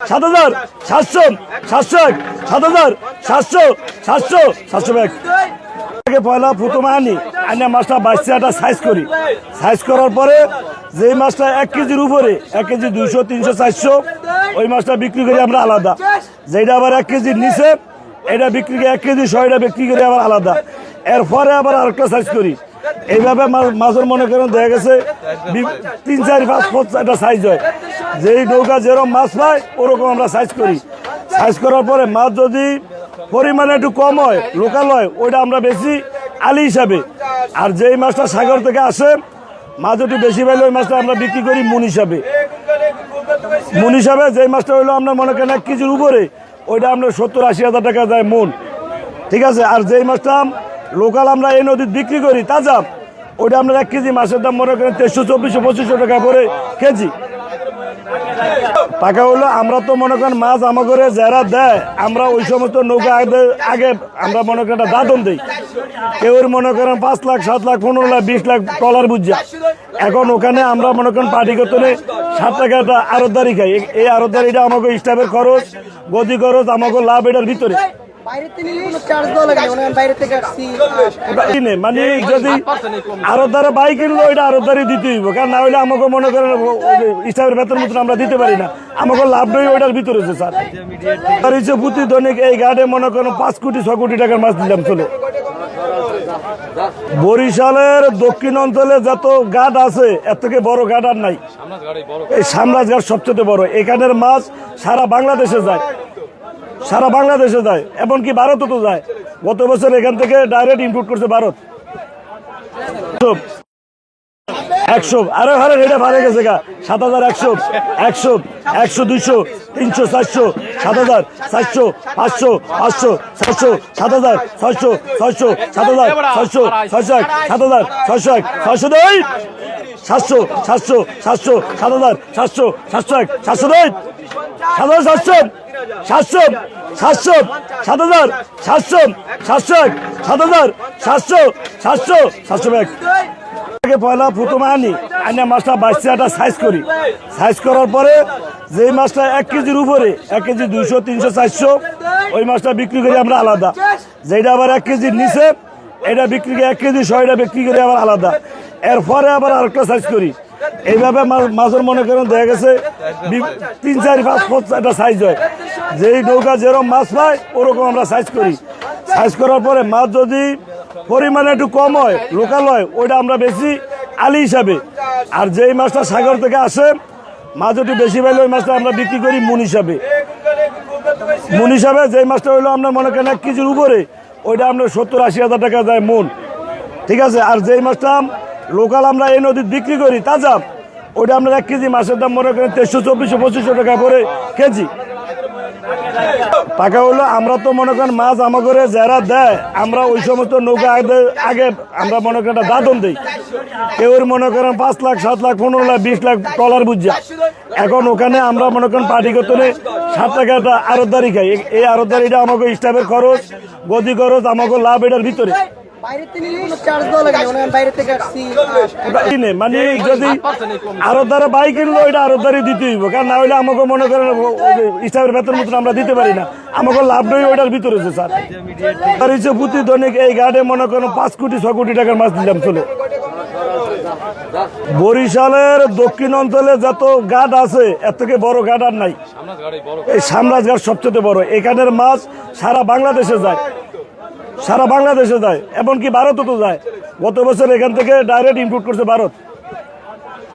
সাত হাজার সাতশো সাতশো এক, সাত হাজার সাতশো সাতশো সাতশো এক। আগে পয়লা প্রথম আনি আনি মাছটা একটা সাইজ করি। সাইজ করার পরে যেই মাছটা এক কেজির উপরে, এক কেজি দুইশো, তিনশো, চারশো, ওই মাছটা বিক্রি করি আমরা আলাদা। যেটা আবার এক কেজির নিচে, এটা বিক্রি করি এক কেজি ছয়টা বিক্রি করি আবার আলাদা। এরপরে আবার আরেকটা সাইজ করি। এইভাবে মাছের মনে করেন দেখা গেছে তিন, চার, পাঁচ পাঁচ একটা সাইজ হয়। যেই নৌকা যেরকম মাছ পায়, ওরকম আমরা সাইজ করি। সাইজ করার পরে মাছ যদি পরিমাণে একটু কম হয় লোকাল হয়, ওইটা আমরা বেশি আলি হিসাবে। আর যেই মাছটা সাগর থেকে আসে, মাছ একটু বেশি পাইলে ওই মাছটা আমরা বিক্রি করি মুন হিসাবে। মুন হিসাবে যেই মাছটা হইল আমরা মনে করেন এক কেজির উপরে, ওইটা আমরা সত্তর আশি হাজার টাকা যায় মন। ঠিক আছে? আর যেই মাছটা লোকাল আমরা এই নদীতে বিক্রি করি, তাজা, ওইটা আমরা এক কেজি মাছের দাম মনে করেন তেইশশো, চব্বিশশো, পঁচিশশো টাকা করে কেজি। টাকা হলো আমরা তো মনে করেন মাছ আমাকে যারা দেয়, আমরা ওই সমস্ত নৌকা আগে- আগে আমরা মনে করেন একটা দাদন দিই। কেউ মনে করেন পাঁচ লাখ, সাত লাখ, পনেরো লাখ, বিশ লাখ ডলার বুঝা এখন ওখানে আমরা মনে করেন পার্টি করতে সাত টাকা একটা আরতদারি খাই। এই- এই আরতদারিটা আমাকে স্টাফের খরচ, গদি খরচ আমাকে লাভ এটার ভিতরে। মনে মানে যদি আরও দ্বারা বাইক কিনলো ওইটা আরও দ্বারা দিতে হইব। কারণ না হলে আমাকে মনে করেন স্টাফের বেতন মতন আমরা দিতে পারি না। আমাকে লাভ নেই ওইটার ভিতরে স্যার। আর হচ্ছে প্রতি দৈনিক এই ঘাটে মনে করেন পাঁচ কোটি ছ কোটি টাকার মাছ দিলাম চলে। বরিশালের দক্ষিণ অঞ্চলে যত গাড আছে এর থেকে বড় গাড আর নাই। এই সামরাজ ঘাট সবচেয়ে বড়। এখানের মাছ সারা বাংলাদেশে যায়। সারা বাংলাদেশে যায়, এমনকি ভারতও তো যায়। গত বছর এখান থেকে ডাইরেক্ট ইম্পোর্ট করছে ভারত। একশো, আরে হারে এটা ভালো গেছে গা। সাত হাজার একশো একশো একশো, দুইশো, তিনশো, চারশো, সাত হাজার, চারশো, পাঁচশো পাঁচশো, ছয়শো, সাত হাজার, ছয়শো ছয়শো, সাত হাজার, ছয়শো ছয়শো এক, সাত হাজার, ছয়শো এক, ছয়শো দুই, সাতশো সাতশো সাতশো, সাত হাজার, সাতশো সাতশো এক, সাতশো দুই, সাত হাজার, সাতশো। সাতশো সাতশো সাত হাজার সাতশো সাতশো এক সাত হাজার সাতশো সাতশো সাতশো এক। পয়লা প্রথম আনি আনি মাছটা বাইশে একটা সাইজ করি। সাইজ করার পরে যেই মাছটা এক কেজির উপরে, এক কেজি দুইশো, তিনশো, চারশো, ওই মাছটা বিক্রি করি আমরা আলাদা। যেটা আবার এক কেজির নিচে, এটা বিক্রি করি এক কেজি ছয়টা বিক্রি করি আবার আলাদা। এরপরে আবার আরেকটা সাইজ করি। এইভাবে মাছের মনে করেন দেখা গেছে তিন, চার, পাঁচ পাঁচ একটা সাইজ হয়। যেই নৌকা যেরকম মাছ পায়, ওরকম আমরা সাইজ করি। সাইজ করার পরে মাছ যদি পরিমাণে একটু কম হয় লোকাল হয়, ওইটা আমরা বেশি আলি হিসাবে। আর যেই মাছটা সাগর থেকে আসে, মাছ একটু বেশি পাইলে ওই মাছটা আমরা বিক্রি করি মুন হিসাবে। মুন হিসাবে যেই মাছটা হইল আমরা মনে করেন এক কেজির উপরে, ওইটা আমরা সত্তর আশি হাজার টাকা দেয় মন। ঠিক আছে? আর যেই মাছটা লোকাল আমরা এই নদীতে বিক্রি করি, তাজা, ওইটা আমরা এক কেজি মাছের দাম মনে করেন তেইশশো, চব্বিশশো, পঁচিশশো টাকা করে কেজি। টাকা হলো আমরা তো মনে করেন মাছ আমাকে যারা দেয়, আমরা ওই সমস্ত নৌকা আগে- আগে আমরা মনে করেন দাদন দিই। কেউ মনে করেন পাঁচ লাখ, সাত লাখ, পনেরো লাখ, বিশ লাখ ডলার বুঝা এখন ওখানে আমরা মনে করেন পার্টি করতে সাত টাকা একটা আরতদারি খাই। এই আরতদারিটা আমাকে স্টাফের খরচ, গদি খরচ, আমাকে লাভ এটার ভিতরে। না। মনে মানে করেন এই পাঁচ কোটি, ছ কোটি টাকার মাছ দিলাম, চলে। বরিশালের দক্ষিণ অঞ্চলে যত ঘাট আছে, এর থেকে বড় ঘাট আর নাই। এই সামরাজ ঘাট সবচেয়ে বড়। এখানের মাছ সারা বাংলাদেশে যায়। সারা বাংলাদেশে যায়, এমনকি ভারতও তো যায়। গত বছর এখান থেকে ডাইরেক্ট ইম্পোর্ট করছে ভারত।